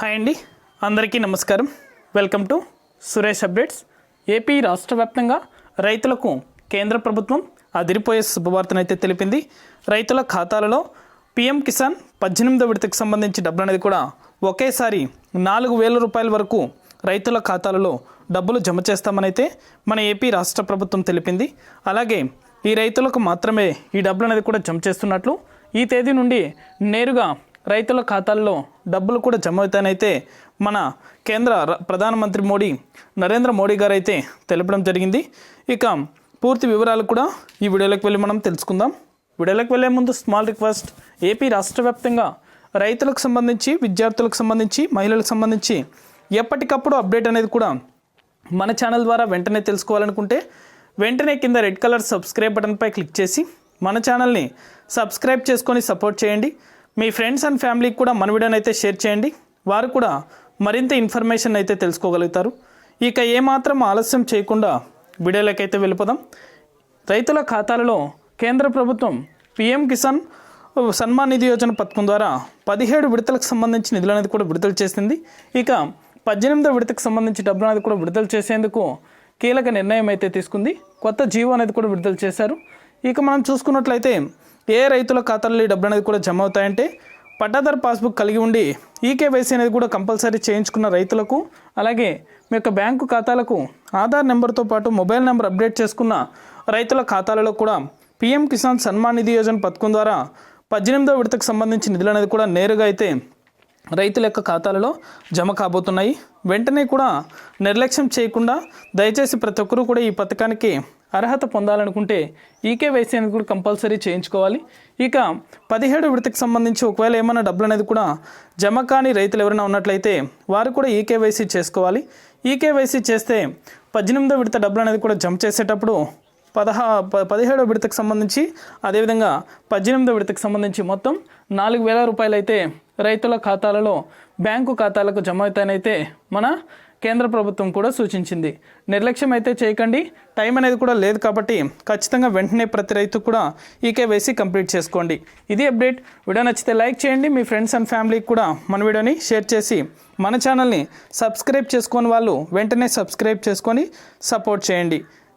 Hi అండి. అందరికీ నమస్కారం. Welcome to Suresh updates. AP రాష్ట్ర వ్యాప్తంగా రైతులకు కేంద్ర ప్రభుత్వం అదిరిపోయే శుభవార్తనైతే తెలిపింది. రైతుల ఖాతాలలో పీఎం కిసాన్ పద్దెనిమిదో విడతకు సంబంధించి డబ్బులు అనేది కూడా ఒకేసారి నాలుగు వేల రూపాయల వరకు రైతుల ఖాతాలలో డబ్బులు జమ చేస్తామనైతే మన ఏపీ రాష్ట్ర ప్రభుత్వం తెలిపింది. అలాగే ఈ రైతులకు మాత్రమే ఈ డబ్బులు అనేది కూడా జమ చేస్తున్నట్లు ఈ తేదీ నుండి నేరుగా రైతుల ఖాతాల్లో డబ్బులు కూడా జమ అవుతాయనైతే మన కేంద్ర ప్రధానమంత్రి మోడీ నరేంద్ర మోడీ గారు అయితే తెలపడం జరిగింది. ఇక పూర్తి వివరాలు కూడా ఈ వీడియోలోకి వెళ్ళి మనం తెలుసుకుందాం. వీడియోలోకి వెళ్ళే ముందు స్మాల్ రిక్వెస్ట్ ఏపీ రాష్ట్ర వ్యాప్తంగా రైతులకు సంబంధించి విద్యార్థులకు సంబంధించి మహిళలకు సంబంధించి ఎప్పటికప్పుడు అప్డేట్ అనేది కూడా మన ఛానల్ ద్వారా వెంటనే తెలుసుకోవాలనుకుంటే వెంటనే కింద రెడ్ కలర్ సబ్స్క్రైబ్ బటన్పై క్లిక్ చేసి మన ఛానల్ని సబ్స్క్రైబ్ చేసుకొని సపోర్ట్ చేయండి. మీ ఫ్రెండ్స్ అండ్ ఫ్యామిలీకి కూడా మన వీడియోని అయితే షేర్ చేయండి. వారు కూడా మరింత ఇన్ఫర్మేషన్ అయితే తెలుసుకోగలుగుతారు. ఇక ఏమాత్రం ఆలస్యం చేయకుండా వీడియోలోకి వెళ్ళిపోదాం. రైతుల ఖాతాలలో కేంద్ర ప్రభుత్వం పీఎం కిసాన్ సన్మాన్ నిధి యోజన పథకం ద్వారా పదిహేడు విడతలకు సంబంధించి నిధులు అనేది కూడా విడుదల చేసింది. ఇక పద్దెనిమిదో విడతకు సంబంధించి డబ్బులు అనేది కూడా విడుదల చేసేందుకు కీలక నిర్ణయం అయితే తీసుకుంది. కొత్త జీవో అనేది కూడా విడుదల చేశారు. ఇక మనం చూసుకున్నట్లయితే ఏ రైతుల ఖాతాల్లో ఈ డబ్బులు అనేది కూడా జమ అవుతాయంటే పట్టాదారు పాస్బుక్ కలిగి ఉండి ఈకేవైసీ అనేది కూడా కంపల్సరీ చేయించుకున్న రైతులకు అలాగే మీ యొక్క బ్యాంకు ఖాతాలకు ఆధార్ నెంబర్తో పాటు మొబైల్ నెంబర్ అప్డేట్ చేసుకున్న రైతుల ఖాతాలలో కూడా పీఎం కిసాన్ సన్మాన్ నిధి యోజన పథకం ద్వారా పద్దెనిమిదో విడతకు సంబంధించి నిధులు అనేది కూడా నేరుగా అయితే రైతుల యొక్క ఖాతాలలో జమ కాబోతున్నాయి. వెంటనే కూడా నిర్లక్ష్యం చేయకుండా దయచేసి ప్రతి ఒక్కరూ కూడా ఈ పథకానికి అర్హత పొందాలనుకుంటే ఈకేవైసీ అనేది కూడా కంపల్సరీ చేయించుకోవాలి. ఇక పదిహేడు విడతకు సంబంధించి ఒకవేళ ఏమైనా డబ్బులు అనేది కూడా జమ కాని రైతులు ఎవరైనా ఉన్నట్లయితే వారు కూడా ఈకేవైసీ చేసుకోవాలి. ఈకేవైసీ చేస్తే పద్దెనిమిదో విడత డబ్బులు అనేది కూడా జమ చేసేటప్పుడు పదహా ప పదిహేడో విడతకు సంబంధించి అదేవిధంగా పద్దెనిమిదో విడతకు సంబంధించి మొత్తం నాలుగు వేల రూపాయలు అయితే రైతుల ఖాతాలలో బ్యాంకు ఖాతాలకు జమ అవుతాయనైతే మన కేంద్ర ప్రభుత్వం కూడా సూచించింది. నిర్లక్ష్యం అయితే చేయకండి. టైం అనేది కూడా లేదు కాబట్టి ఖచ్చితంగా వెంటనే ప్రతి రైతు కూడా ఈకేవైసీ కంప్లీట్ చేసుకోండి. ఇది అప్డేట్. వీడియో నచ్చితే లైక్ చేయండి. మీ ఫ్రెండ్స్ అండ్ ఫ్యామిలీకి కూడా మన వీడియోని షేర్ చేసి మన ఛానల్ని సబ్స్క్రైబ్ చేసుకొని వాళ్ళు వెంటనే సబ్స్క్రైబ్ చేసుకొని సపోర్ట్ చేయండి.